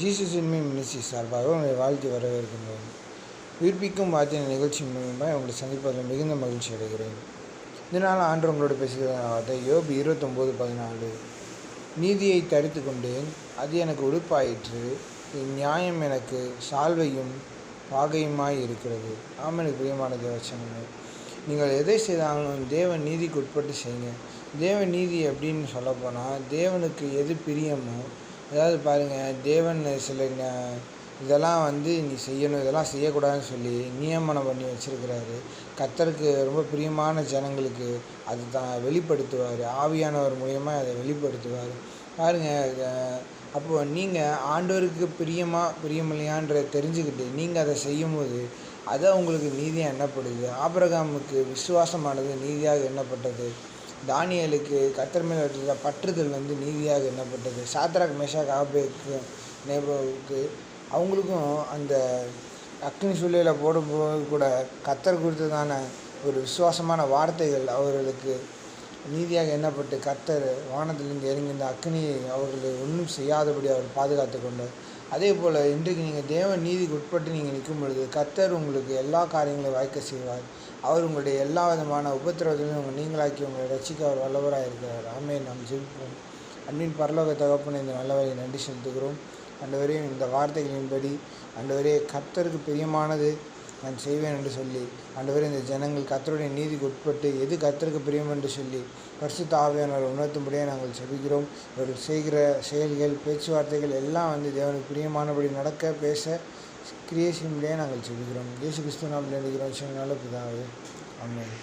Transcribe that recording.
Jesus இன்மை ministry சார்பாக உங்களை வாழ்த்தி வரவேற்கின்றேன் உயிர்ப்பிக்கும் வாத்தின நிகழ்ச்சி மூலமாக உங்களை சந்திப்பதில் மிகுந்த மகிழ்ச்சி அடைகிறேன். இதனால் ஆண்டு உங்களோட பேசுகிற வார்த்தை யோபு இருபத்தொம்போது பதினாலு. நீதியை தடுத்து கொண்டேன். அது எனக்கு உடுப்பாயிற்று. நியாயம் எனக்கு சால்வையும் பாகையுமாய் இருக்கிறது. ஆமனுக்கு பிரியமான தேவச்சனமே நீங்கள் எதை செய்தாலும் தேவன் நீதிக்கு உட்பட்டு செய்யுங்க. தேவ நீதி அப்படின்னு சொல்லப்போனால் தேவனுக்கு எது பிரியமோ அதாவது பாருங்கள் தேவன் சில ந- இதெல்லாம் வந்து நீ செய்யணும் இதெல்லாம் செய்யக்கூடாதுன்னு சொல்லி நியமனம் பண்ணி வச்சிருக்கிறாரு. கத்தருக்கு ரொம்ப பிரியமான ஜனங்களுக்கு அது தான் வெளிப்படுத்துவார். ஆவியானவர் மூலியமாக அதை வெளிப்படுத்துவார். பாருங்கள் அப்போது நீங்கள் ஆண்டவருக்கு பிரியமா பிரியமில்லையான்ற தெரிஞ்சுக்கிட்டு நீங்கள் அதை செய்யும்போது அதை உங்களுக்கு நீதியாக எண்ணப்படுது. ஆபிரகாமுக்கு விசுவாசமானது நீதியாக எண்ணப்பட்டது. தானியலுக்கு கத்தர் மேல் வைத்திருந்த பற்றுதல் வந்து நீதியாக எண்ணப்பட்டது. சாத்ராக் மேஷாக் ஆபேக்கு நேபோவுக்கு அவங்களுக்கும் அந்த அக்னி சூழலில் போடும்போது கூட கத்தர் கொடுத்ததான ஒரு விசுவாசமான வார்த்தைகள் அவர்களுக்கு நீதியாக எண்ணப்பட்டு கத்தர் வானத்திலிருந்து இறங்கி இந்த அக்னியை அவர்களை ஒன்றும் செய்யாதபடி அவர் பாதுகாத்து கொண்டார். அதே போல் இன்றைக்கு நீங்கள் தேவ நீதிக்கு உட்பட்டு நீங்கள் நிற்கும் பொழுது கத்தர் உங்களுக்கு எல்லா காரியங்களையும் வாய்க்க செய்வார். அவர் உங்களுடைய எல்லா விதமான உபத்திரவத்திலும் உங்கள் நீங்களாக்கி உங்களை ரசிக்க அவர் வல்லவராக இருக்கிறார். ஆமே நாம் ஜெபிப்போம். அன்பின் பரலோக தகப்பனை இந்த நல்லவரை நன்றி செலுத்துகிறோம். அண்டவரையும் இந்த வார்த்தைகளின்படி அண்டவரே கர்த்தருக்கு பிரியமானது நான் செய்வேன் என்று சொல்லி அண்டவரே இந்த ஜனங்கள் கர்த்தருடைய நீதிக்கு உட்பட்டு எது கத்தருக்கு பிரியம் என்று சொல்லி பரிசுத்த ஆவியானவர் உணர்த்தும்படியாக நாங்கள் செபிக்கிறோம் இவர்கள் செய்கிற செயல்கள் பேச்சுவார்த்தைகள் எல்லாம் வந்து தேவனுக்கு பிரியமானபடி நடக்க பேச கிரியை நாங்கள் செபிக்கிறோம் இயேசு கிறிஸ்துவ நாம் நினைக்கிறோம் நல்ல பிதாவே. ஆமென்.